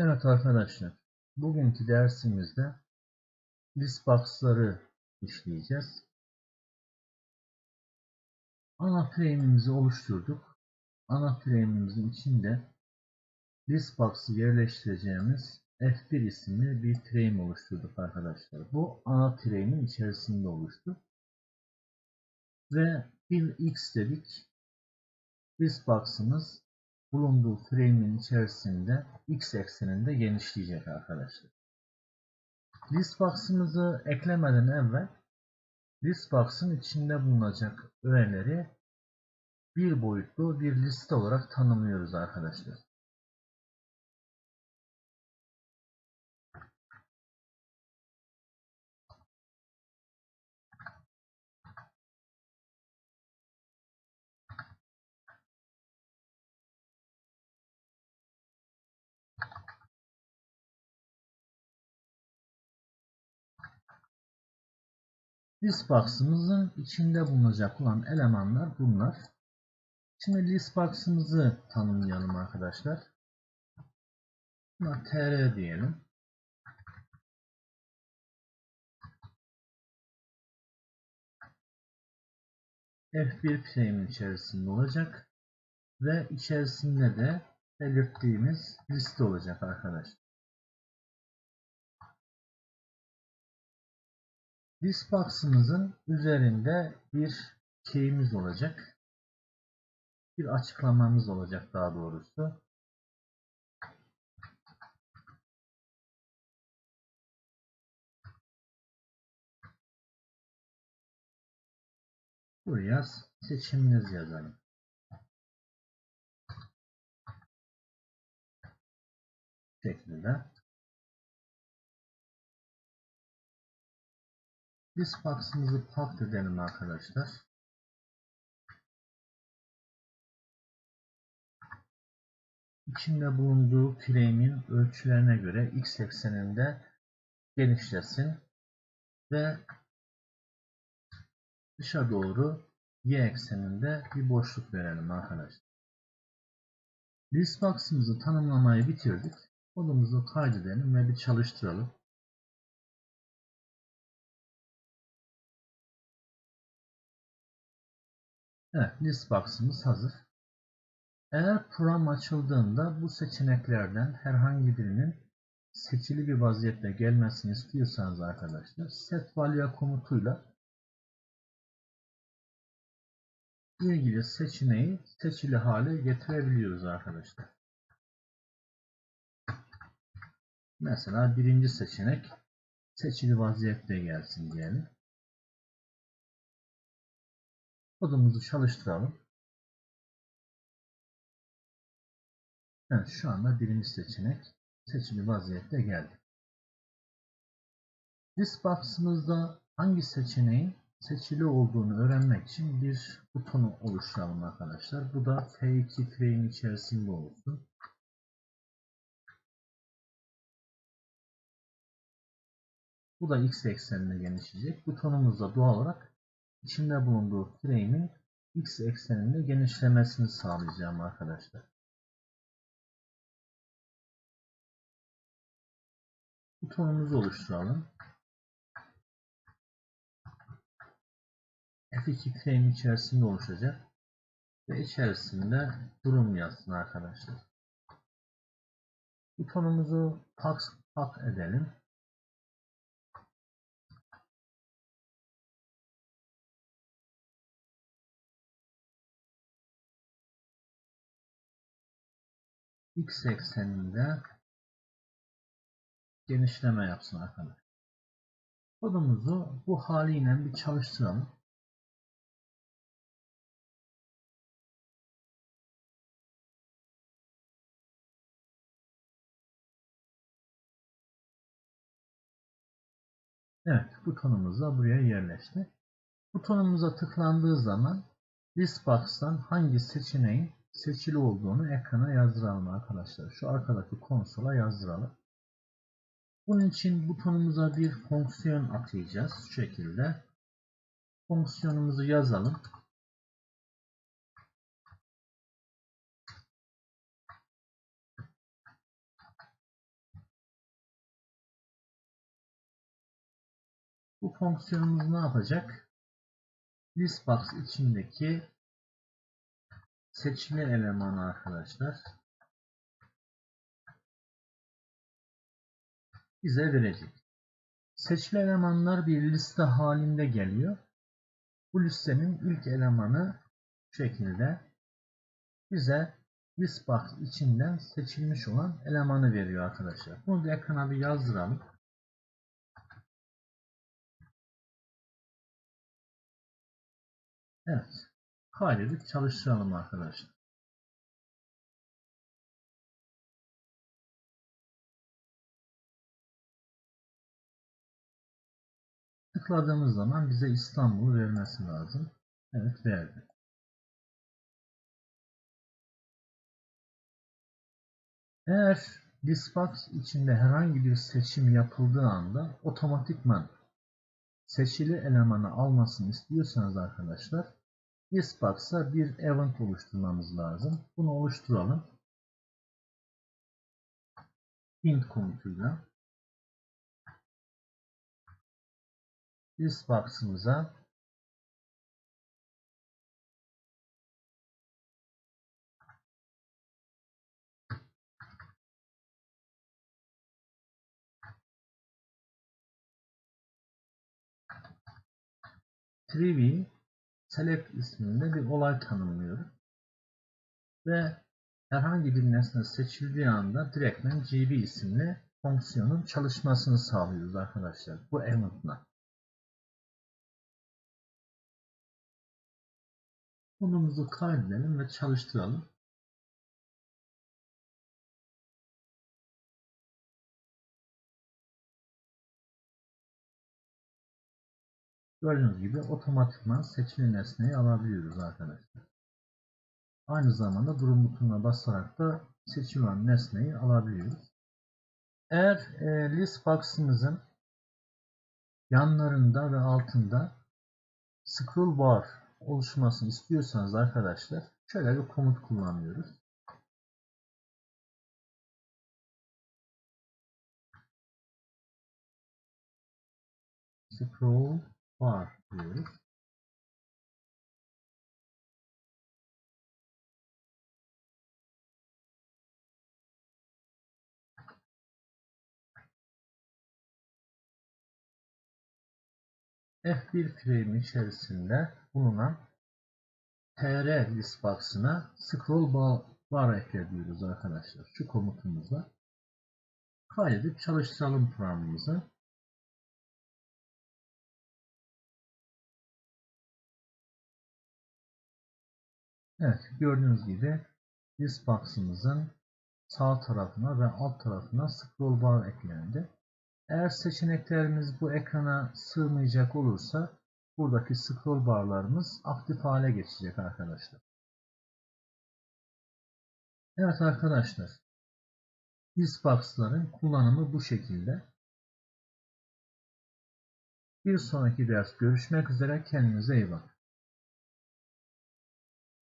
Evet arkadaşlar, bugünkü dersimizde listbox'ları işleyeceğiz. Ana frame'imizi oluşturduk. Ana frame'imizin içinde listbox'ı yerleştireceğimiz F1 isimli bir frame oluşturduk arkadaşlar. Bu ana frame'in içerisinde oluştu. Ve bir x dedik. Listbox'ımız bulunduğu frame'in içerisinde x ekseninde genişleyecek arkadaşlar. Listbox'ımızı eklemeden evvel listbox'ın içinde bulunacak öğeleri bir boyutlu bir liste olarak tanımlıyoruz arkadaşlar. Listbox'ımızın içinde bulunacak olan elemanlar bunlar. Şimdi listbox'ımızı tanımlayalım arkadaşlar. Buna tr diyelim. F1 frame'in içerisinde olacak ve içerisinde de belirttiğimiz liste olacak arkadaşlar. Listbox'ımızın üzerinde bir key'imiz olacak. Bir açıklamamız olacak daha doğrusu. Buraya seçiminiz yazalım. şeklinde. Listbox'ımızı pop edelim arkadaşlar. İçinde bulunduğu frame'in ölçülerine göre x ekseninde genişlesin ve dışa doğru y ekseninde bir boşluk verelim arkadaşlar. Listbox'ımızı tanımlamayı bitirdik. Kodumuzu kaydedelim ve bir çalıştıralım. Evet, listbox'ımız hazır. Eğer program açıldığında bu seçeneklerden herhangi birinin seçili bir vaziyette gelmesini istiyorsanız arkadaşlar set value komutuyla ilgili seçeneği seçili hale getirebiliyoruz arkadaşlar. Mesela birinci seçenek seçili vaziyette gelsin diyelim. Kodumuzu çalıştıralım. Evet şu anda birinci seçenek seçili vaziyette geldi. Listbox'ımızda hangi seçeneğin seçili olduğunu öğrenmek için bir butonu oluşturalım arkadaşlar. Bu da F2 frame içerisinde olsun. Bu da x eksenine genişleyecek. Butonumuz da doğal olarak içinde bulunduğu frame'in x ekseninde genişlemesini sağlayacağım arkadaşlar. Butonumuzu oluşturalım. F2 frame içerisinde oluşacak ve içerisinde durum yazsın arkadaşlar. Butonumuzu pak, pak edelim. X ekseninde genişleme yapsın arkadaşlar. Kodumuzu bu haliyle bir çalıştıralım. Evet, butonumuz da buraya yerleşti. Butonumuza tıklandığı zaman Listbox'tan hangi seçeneğin seçili olduğunu ekrana yazdıralım arkadaşlar. Şu arkadaki konsola yazdıralım. Bunun için butonumuza bir fonksiyon atayacağız. Şu şekilde. Fonksiyonumuzu yazalım. Bu fonksiyonumuz ne yapacak? Listbox içindeki seçili elemanı arkadaşlar bize verecek. Seçili elemanlar bir liste halinde geliyor. Bu listenin ilk elemanı bu şekilde bize listbox içinden seçilmiş olan elemanı veriyor arkadaşlar. Bunu da ekrana bir yazdıralım. Evet. Kaydedip çalıştıralım arkadaşlar. Tıkladığımız zaman bize İstanbul'u vermesi lazım. Evet verdi. Eğer Listbox içinde herhangi bir seçim yapıldığı anda otomatikman seçili elemanı almasını istiyorsanız arkadaşlar Listbox'a bir event oluşturmamız lazım. Bunu oluşturalım. int komutuyla Listbox'ımıza Trivy select isminde bir olay tanımlıyoruz. Ve herhangi bir nesne seçildiği anda direktmen gb isimli fonksiyonun çalışmasını sağlıyoruz arkadaşlar. Bu event'la. Konumuzu kaydedelim ve çalıştıralım. Gördüğünüz gibi otomatikman seçili nesneyi alabiliyoruz arkadaşlar. Aynı zamanda durum butonuna basarak da seçilen nesneyi alabiliyoruz. Eğer e, list box'ımızın yanlarında ve altında scroll bar oluşmasını istiyorsanız arkadaşlar şöyle bir komut kullanıyoruz. Scroll bar diyoruz. F1 frame içerisinde bulunan tr list box'ına scroll bar, bar ekliyoruz arkadaşlar. Şu komutumuzla kaydedip çalıştıralım programımızı. Evet gördüğünüz gibi list box'ımızın sağ tarafına ve alt tarafına scroll bar eklendi. Eğer seçeneklerimiz bu ekrana sığmayacak olursa buradaki scroll barlarımız aktif hale geçecek arkadaşlar. Evet arkadaşlar. Listbox'ların kullanımı bu şekilde. Bir sonraki ders görüşmek üzere. Kendinize iyi bakın.